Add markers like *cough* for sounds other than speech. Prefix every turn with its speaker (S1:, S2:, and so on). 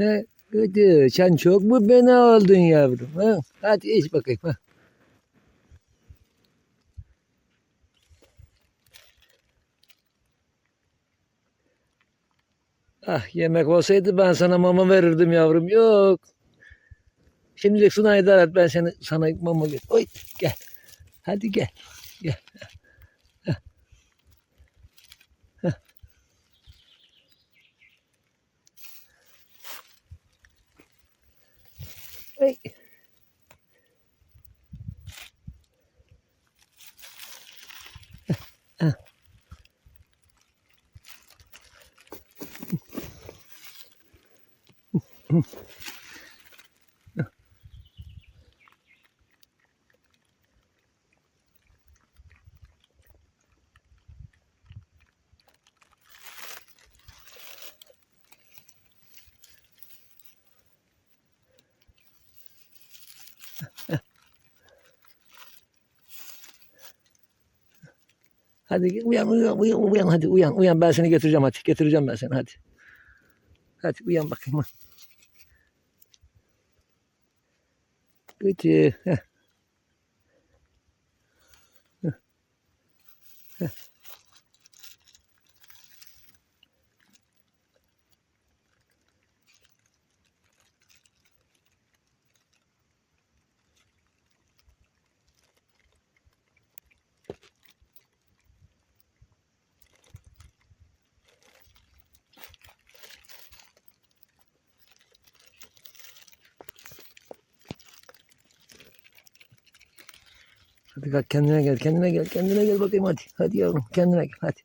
S1: He, hadi sen çok mu bena oldun yavrum? Ha? Hadi iç bakayım. Ha. Ah yemek olsaydı ben sana mama verirdim yavrum. Yok. Şimdilik idare et ben seni sana mama ver. Oy gel. Hadi gel. Gel. Oy. Heh. *laughs* Hadi uyan uyan uyan uyan hadi uyan uyan ben seni getireceğim hadi getireceğim ben seni hadi. Hadi uyan bakayım. Hadi. heh. Heh. Heh. Hadi kalk kendine gel kendine gel kendine gel bakayım hadi. Hadi yavrum kendine gel hadi.